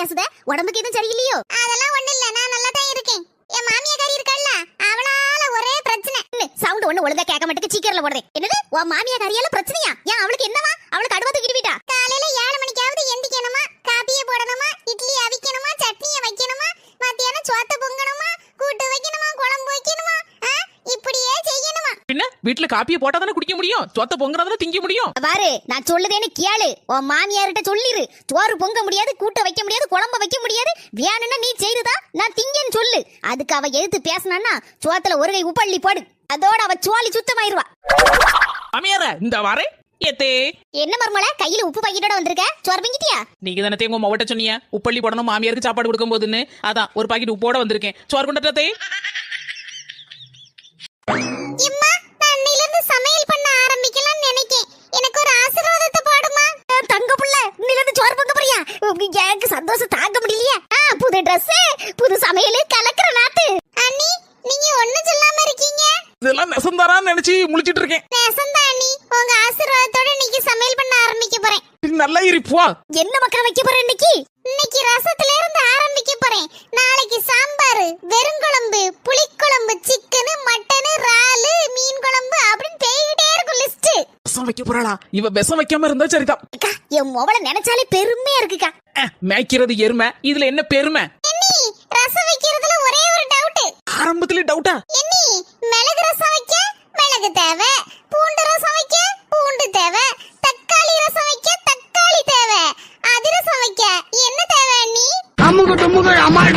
பேசுத உடம்புக்கு எதுவும் சரியில்லையோ? அதெல்லாம் ஒண்ணு இல்ல. நான் நல்லா தான் இருக்கேன். என் மாமியாக்காரி இருக்கல்ல அவளால ஒரே பிரச்சனை. சவுண்ட் ஒண்ணு ஒழுங்கா கேட்க மாட்டேங்க சீக்கிரல போடுறேன் என்னது? உன் மாமியாக்காரியால பிரச்சனையா? ஏன் அவளுக்கு என்னவா? பின்ன வீட்டுல காப்பியை போட்டா தானே குடிக்க முடியும்? சொத்த பொங்குறதானே திங்க முடியும்? பாரு நான் சொல்லுதேன்னு கேளு. உன் மாமியார்கிட்ட சொல்லிரு. சோறு பொங்க முடியாது கூட்ட வைக்க முடியாது குழம்ப வைக்க முடியாது. வேணும்னா நீ செய்துதா நான் திங்கன்னு சொல்லு. அதுக்கு அவ எதிர்த்து பேசினான்னா சோத்துல ஒரு கை உப்பள்ளி போடு. அதோட அவ சோழி சுத்தமாயிருவா. மாமியார இந்த வரேன் ஏத்தே. என்ன மருமல கையில உப்பு பாக்கெட்டோட வந்திருக்க? சோறு பொங்கிட்டியா? நீங்க தானே உங்க மொவட்ட சொன்னீங்க. உப்பள்ளி போடணும் மாமியாருக்கு சாப்பாடு கொடுக்கும் போதுன்னு அதான் ஒரு பாக்கெட் உப்போட வந்திருக்கேன். சோறு கொண்டாட்டே போறியா எனக்கு சந்தோஷம் தாங்க முடியலையா. புது Dress புது சமையல் கலக்கிற நாத்து. அண்ணி நீங்க ஒண்ணு சொல்லாம இருக்கீங்க? இதெல்லாம் நெசந்தாரான்னு நினைச்சு முழிச்சிட்டு இருக்கேன். நேசந்தா அண்ணி உங்க ஆசீர்வாதத்தோட இன்னைக்கு சமையல் பண்ண ஆரம்பிக்க போறேன். நல்லா இருப்பா. என்ன மக்கா வைக்க போறேன் இன்னைக்கு? இன்னைக்கு ரசத்துல இருந்து ஆரம்பிக்க போறேன். நாளைக்கு சாம்பார் வெறுங்குழம்பு விஷம் வைக்க போறாளா? இவ விஷம் வைக்காம இருந்தா சரிதான். என் முவள நினைச்சாலே பெருமையா இருக்குக்கா. மேய்க்கிறது எருமை. இதுல என்ன பெருமை? ரசம் வைக்கிறதுல ஒரே ஒரு டவுட் ஆரம்பத்துல டவுட்டா என்னி மிளகு ரசம் வைக்க மிளகு தேவை. பூண்டு ரசம் வைக்க பூண்டு தேவை. தக்காளி ரசம் வைக்க தக்காளி தேவை. அதிரசம் வைக்க என்ன தேவை நீ அமுக டுமுக அமால்